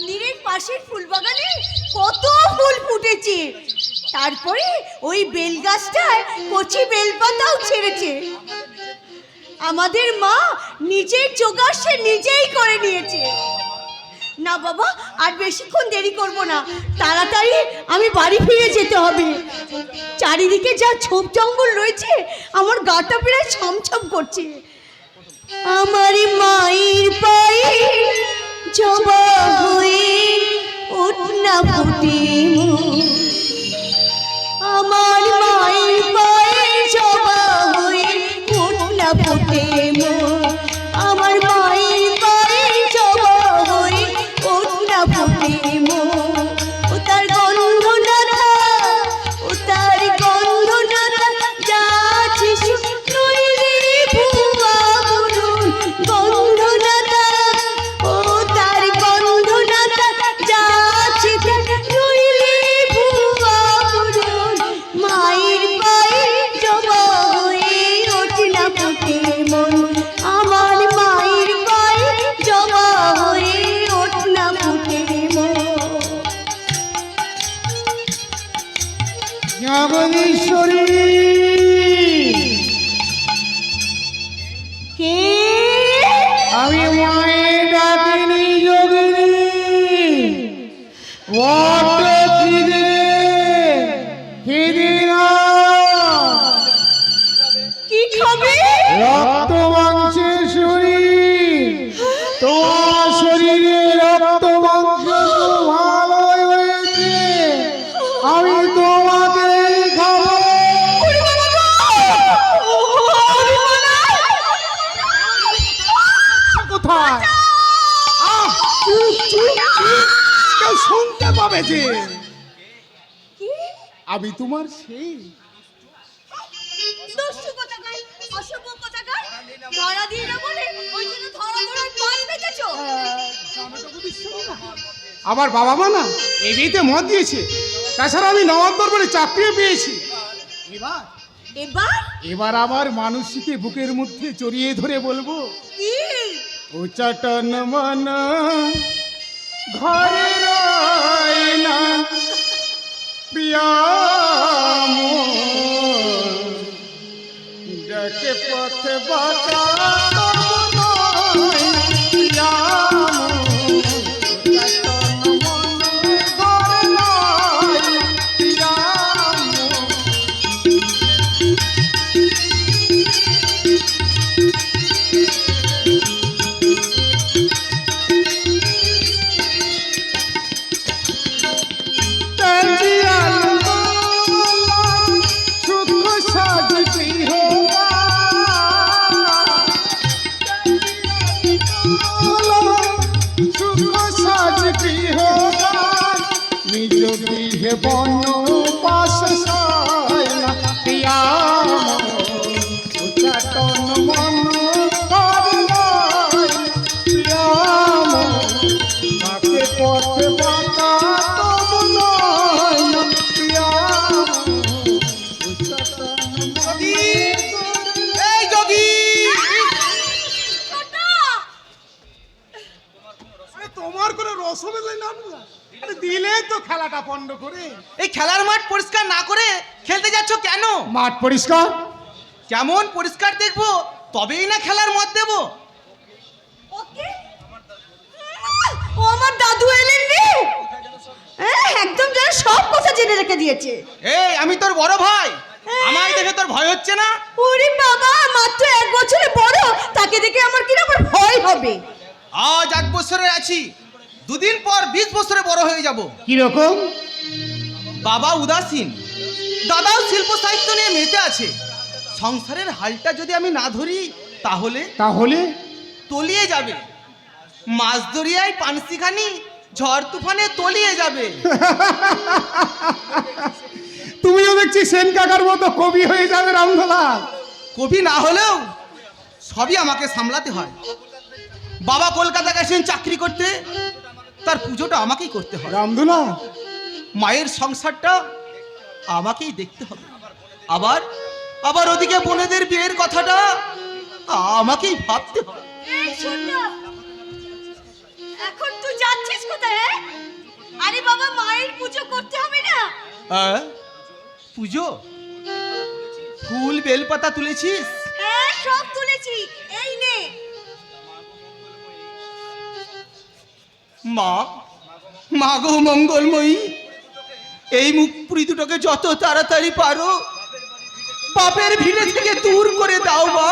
মন্দিরের পাশের ফুল বাগানে কত ফুল ফুটেছে। তারপরে ওই বেল গাছটায় কচি বেলপাতাও ছেড়েছে। আমাদের মা নিজের জোগাড় সে নিজেই করে নিয়েছে। না বাবা, আর বেশিক্ষণ দেরি করব না। তাড়াতাড়ি আমি বাড়ি ফিরে যেতে হবে। চারিদিকে যা ছোপ জঙ্গল রয়েছে, আমার গাটা প্রায় ছমছম করছে। আমার মায়ের পায়ে আমি মায়ের ডাকিনি যোগিনী। বড্ড আমি তোমার সেই দস্যু কোথাকার, অসভ্য কোথাকার, ধরা দিয়ে না বলে ওই জন্য ধরা ধরার পাল পেতেছো। আমার বাবা মা না এই বিয়েতে মত দিয়েছে। তাছাড়া আমি নবাব দরবারে চাকরিও পেয়েছি। এবার? এবার? এবার আমার মানুষকে বুকের মধ্যে চড়িয়ে ধরে বলব কি? উচাটন মন ঘরে না। প্রিয়াম ডেকে পথে বাঁচা তোমার কোনো রসমেলাই নাম না দিলে তো খেলাটা পণ্ড করে। এই খেলার মাঠ পরিষ্কার না করে খেলতে যাচ্ছ কেন? মাঠ পরিষ্কার? কেমন পরিষ্কার দেখব তবেই না খেলার মত দেবো। ওকে। ও আমার দাদু এলেন রে। হ্যাঁ একদম যেন সব কথা জেনে রেখে দিয়েছে। এই আমি তোর বড় ভাই। আমায় দেখে তোর ভয় হচ্ছে না? ওরে বাবা মাত্র এক বছরে বড় তাকে দেখে আমার আমার ভয় হবে। আজ এক বছরের আছি। দুদিন পর বিশ বছরে বড় হয়ে যাব। কীরকম? বাবা উদাসীন। দাদাও শিল্প সাহিত্য নিয়ে মেতে আছে। সংসারের হালটা যদি আমি না ধরি তাহলে? তাহলে? তলিয়ে যাবে। মাছ দরিয়ায় পানসিখানি ঝড় তুফানে তলিয়ে যাবে। তুমিও দেখছি সেন কাকার মতো কবি হয়ে যাবে রামধলাল কবি না হলেও সবই আমাকে সামলাতে হয়। বাবা কলকাতা গেছেন চাকরি করতে। তার পুজোটা আমাকেই করতে হবে। রামধুলাল মায়ের সংসারটা আমাকেই দেখতে হবে। আবার আবার ওদিকে বোনেদের বিয়ের কথাটা আমাকেই ভাবতে হবে। শোন না। এখন তুই যাচ্ছিস কোথায় হ্যাঁ? বাবা মায়ের পুজো করতে হবে না? আহ? পুজো? ফুল বেলপাতা তুলেছিস? হ্যাঁ সব তুলেছি। মা মা গো মঙ্গলময়ী এই মুখ পুরি দুটোকে যত তাড়াতাড়ি পারো বাপের ভিটে থেকে দূর করে দাও মা।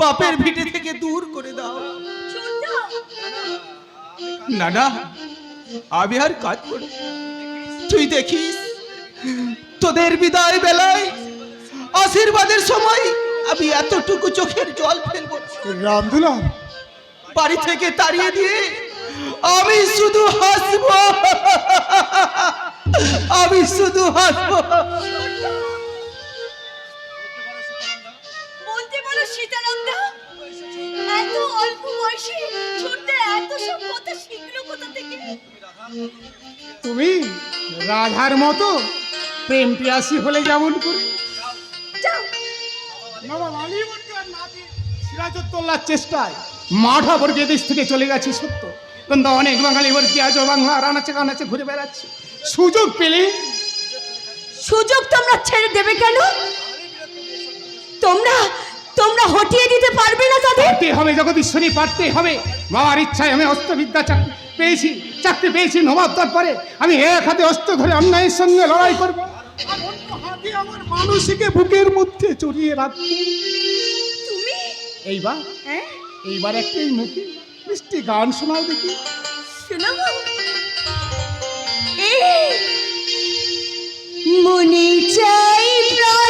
বাপের ভিটে থেকে দূর করে দাও। না না আমি আর কাজ করি তুই দেখিস তোদের বিদায় বেলায় আশীর্বাদের সময় আমি এতটুকু চোখের জল ফেলব না। রামদুলাল বাড়ি থেকে তাড়িয়ে দিয়ে আমি শুধু হাসবো। আমি শুধু হাসবো। বলতে বলো সীতারামদা এত অল্প বয়সে ছোট্ট এত সব কথা শিখলো কোথা থেকে? তুমি রাধার মতো প্রেম পিয়াসী হলে যেমন করে। সিরাজউদ্দৌলার চেষ্টায় মাঠা বর্গে দেশ থেকে চলে গেছে সত্য। কিন্তু অনেক বাঙালি বর্গী আজও বাংলা রানাচে কানাচে ঘুরে বেড়াচ্ছে। সুযোগ পেলে? সুযোগ তোমরা ছেড়ে দেবে কেন? তোমরা তোমরা হটিয়ে দিতে পারবে না তাদের? পারতে হবে জগদীশ্বরী পারতে হবে। বাবার ইচ্ছায় আমি অস্ত্রবিদ্যা চাকরি পেয়েছি চাকরি পেয়েছি নবাব তারপরে আমি এক হাতে অস্ত্র ধরে অন্যায়ের সঙ্গে লড়াই করব। আমার মানুষকে বুকের মধ্যে জড়িয়ে রাখব। তুমি? এইবার? হ্যাঁ? এইবার একটাই মুখে মিষ্টি গান শোনাও দেখি। শোনাবো? মনে চাই প্রাণে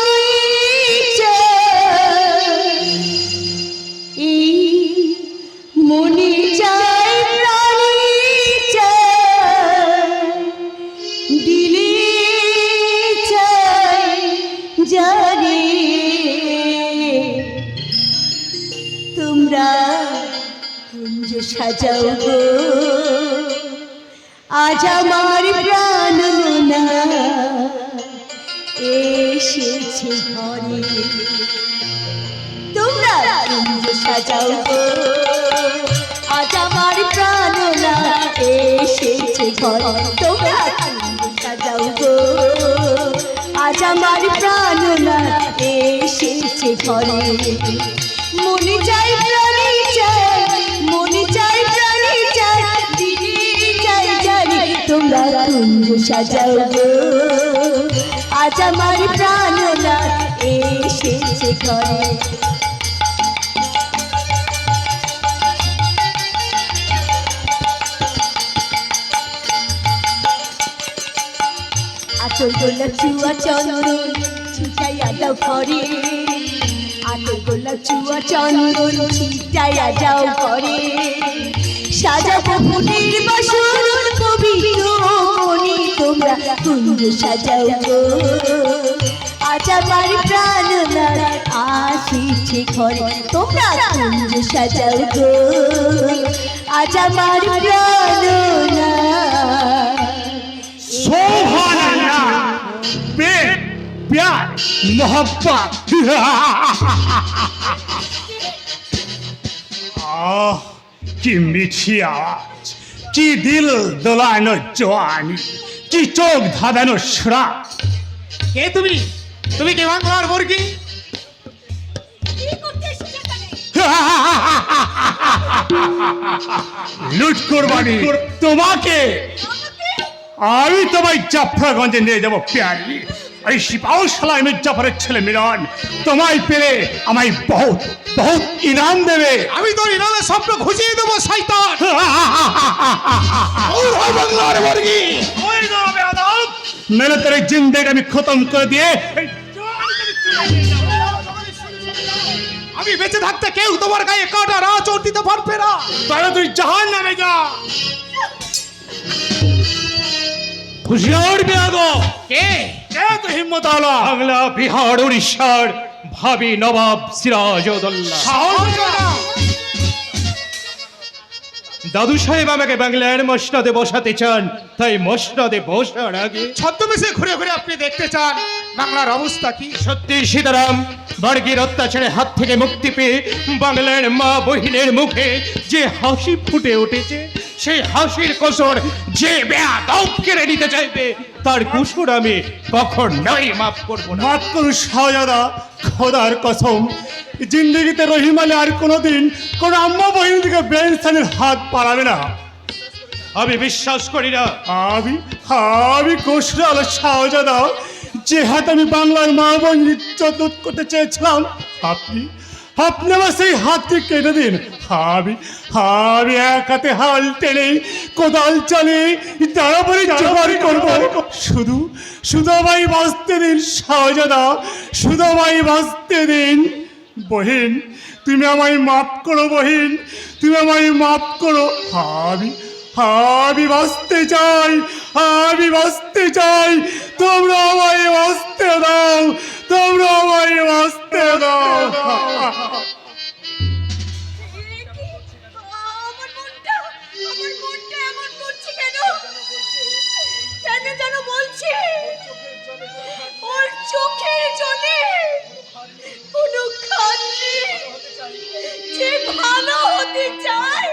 গো আজ আমার প্রাণ না এসেছে ঘরে তোমরা সাজাও আজ আমার প্রাণ না এসেছে ঘরে তোমরা সাজাও গো আজ আমার প্রাণ না এসেছে ঘরে মনে চাই প্রাণে কুঞ্জ সাজাও গো আজ আমার প্রাণ না এসেছে ঘরে আচল গোলা চুয়া চন্দন ছিটাইয়া দাও ঘরে আচল গোলা চুয়া চন্দন ছিটাইয়া যাও ঘরে সাজাবো ফুলের বাসর পবিত্র মনে তোমরা কুঞ্জ সাজাও গো আজ আমার প্রাণ আসিছে ঘরে তোমরা কুঞ্জ সাজাও গো আজ আমার প্রাণ सोहान अल्लाह प्रेम प्यार मोहब्बत आह কি মিঠি আওয়াজ কি দিল দোলানো জোয়ানি কি চোখ ধাঁধানো শ্রাপ কে তুমি? তুমি কে বাংলার এখানে লুট কোরবানি। তোমাকে আমি তোমায় জাফরাগঞ্জে নিয়ে যাব প্যারি। এই সিপাহ সালাই মির্জাফরের ছেলে মিলন। তোমায় পেলে আমায় বহুত বহুত ইনাম দেবে। আমি তোর ইনামের স্বপ্ন ঘুষিয়ে দেবো শয়তান! বাংলার বেয়াদব! মেলে তেরে জিন্দেগি আমি খতম করে দিয়ে আমি বেঁচে থাকতে কেউ তোমার গায়ে কাটা রা চোট দিতে পারবে না তাহলে তুই জাহান নামে যা। হুশিয়ার বেয়াদব কে? কে তো হিম্মত আলা? বাংলা বিহার উড়িষ্যার ভাবি নবাব সিরাজউদ্দৌলা। সাহস। দাদু সাহেব আমাকে বাংলার মসনদে বসাতে চান তাই মসনদে বসার আগে ছদ্মবেশে ঘুরে ঘুরে আপনি দেখতে চান বাংলার অবস্থা কি? সত্যি সীতারাম বর্গের অত্যাচারে হাত থেকে মুক্তি পেয়ে বাংলার মা বহিনের মুখে যে হাসি ফুটে উঠেছে সেই হাসির কোসর যে বেয়াদব কেড়ে নিতে চাইবে তার কুসুর আমি কখনোই মাফ করব না। মাফ করুন শাহজাদা খোদার কসম। জিন্দগিতে রহিমালে আর কোনোদিন কোন আম্মা বহিনী থেকে বেনস্থানের হাত পাড়াবে না। আমি বিশ্বাস করি না। আমি আমি কোশরাল শাহজাদা যে হাত আমি বাংলার মা বোন ইজ্জত করতে চেয়েছিলাম আপনি আপনি আমার সেই হাতটি কেটে দিন। হাবি হাবি এক হাতে হাল টেনে কোদাল চলে তারপরে জোগাড় করব। শুধু আমায় বাঁচতে দিন শাহজাদা। আমায় বাঁচতে দিন। বহিন তুমি আমায় মাফ করো বহিন তুমি আমায় মাফ করো। আমি আমি বাঁচতে চাই, আমি বাঁচতে চাই, তোমরা আমায় বাঁচতে দাও, তোমরা আমায় বাঁচতে দাও। চোখের জলে ভালো হতে চায়,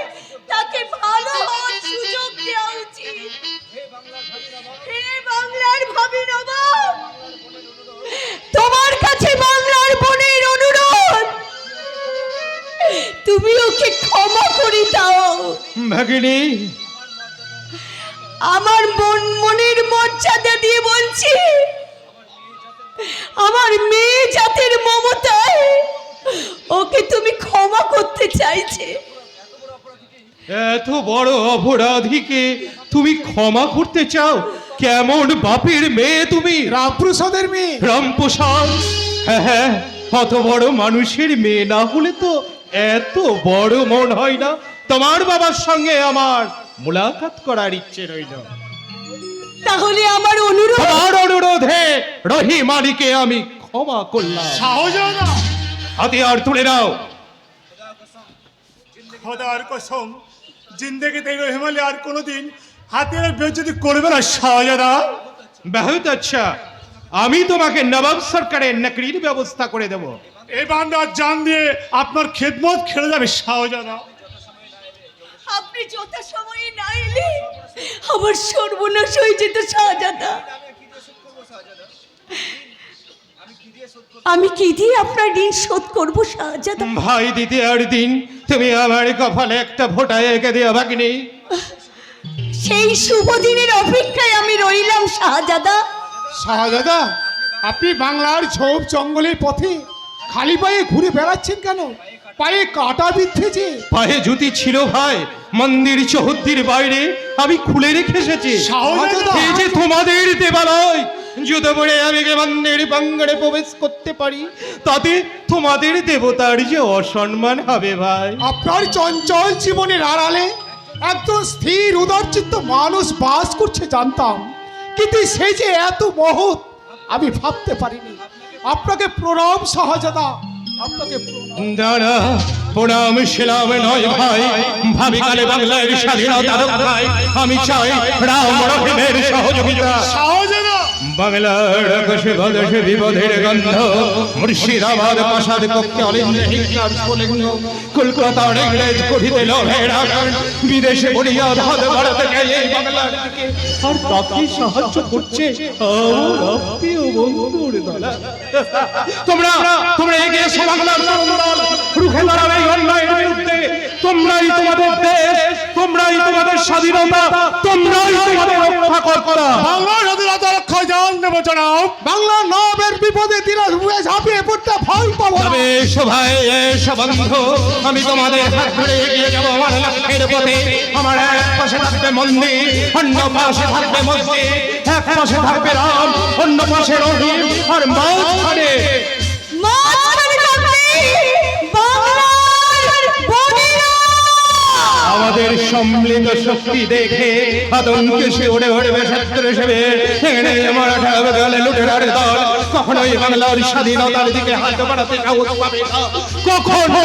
তাকে ভালো হওয়ার দাও। ভাগিনী। আমার মন মনের মর্যাদা দিয়ে বলছি আমার মেয়ে জাতির মমতায় ওকে তুমি ক্ষমা করতে চাইছে। এত বড় অপরাধীকে তুমি ক্ষমা করতে চাও? কেমন বাপের মেয়ে তুমি? রামপ্রসাদের মেয়ে। রামপ্রসাদ। হ্যাঁ হ্যাঁ অত বড় মানুষের মেয়ে না হলে তো এত বড় মন হয় না। তোমার বাবার সঙ্গে আমার মুলাকাত করার ইচ্ছে রইল। তাহলে আমার অনুরোধ তোমার অনুরোধে রহিমালিকে আমি ক্ষমা করলাম। শাহজাদা হাতিয়ার তুলে নাও। খোদার কসম জিন্দগিতে রহিমালে আর কোনোদিন হাতের বেজ্জতি করবে না শাহজাদা বহুত আচ্ছা। আমি তোমাকে নবাব সরকারের নাকরির ব্যবস্থা করে দেব। এই বান্দার জান দিয়ে আপনার খেদমত খেলে যাবে শাহজাদা আপনি যথা সময়ে না এলে আমার সর্বনাশ হয়ে যেত শাহজাদা। আমি কি দিয়ে আপনার ঋণ শোধ করব শাহজাদা? ভাই দ্বিতীয় দিন তুমি আমার কপালে একটা ফোঁটা এঁকে দিও ভাগিনী। সেই শুভ দিনের অপেক্ষায় আমি রইলাম শাহজাদা। শাহজাদা আপনি বাংলার ঝোপ জঙ্গলের পথে খালি পায়ে ঘুরে বেড়াচ্ছেন কেন? পায়ে কাটা বিদ্ধেছে পায়ে জুতি ছিল ভাই মন্দির চৌহদ্দির বাইরে আমি খুলে রেখে এসেছি! এই যে তোমাদের দেবালয় জুতো পরে আমি যে মন্দির বাঙ্গড়ে প্রবেশ করতে পারি তাতে তোমাদের দেবতার যে অসম্মান হবে ভাই। আপনার চঞ্চল জীবনের আড়ালে একজন স্থির উদারচিত্ত মানুষ বাস করছে জানতাম। কিন্তু সে যে এত মহৎ আমি ভাবতে পারিনি। আপনাকে প্রণাম শাহজাদা আপনাকে দাঁড়া প্রণাম শিলাম নয় ভাই। ভাবি কালে বাংলার স্বাধীনতা আমি চাই রাম রহিমের সহযোগিতা। শাহজাদা বাংলার আকাশে বাতাসে বিপদের গন্ধ। মুর্শিদাবাদ প্রাসাদ কক্ষে অলিন্দ কলকাতার ইংরেজ কঠিতে বিদেশে বলিয়া ধাদ ভারতে এই আর তাকে সাহায্য করছে তোমরা তোমরা এগিয়ে বাংলার রুখে দাঁড়াবে বিরুদ্ধে। তোমরাই তোমাদের দেশ তোমরাই তোমাদের স্বাধীনতা তোমরাই তোমাদের রক্ষা কর্তা বাংলা স্বাধীনতা রক্ষা জান দেব জনাব। বাংলা নবের বিপদে দিনে রুয়ে ঝাঁপিয়ে পড়তে ভয় পাবো। তবে এসো ভাই এসো বন্ধু আমি তোমাদের হাত ধরে এগিয়ে যাব আমার লক্ষ্যের পথে। আমার এক পাশে থাকবে মন্দির অন্য পাশে থাকবে মসজিদ। এক পাশে থাকবে রাম অন্য পাশে রহিম আর মাঝখানে আমাদের সম্মিলিত শক্তি দেখে আতঙ্কে সে উড়ে উড়বে শত্রু হিসেবে। মারাঠা গেলে লুটেরার দল। কখনোই বাংলার স্বাধীনতার দিকে হাত বাড়াতে সাহস পাবে না। কখনো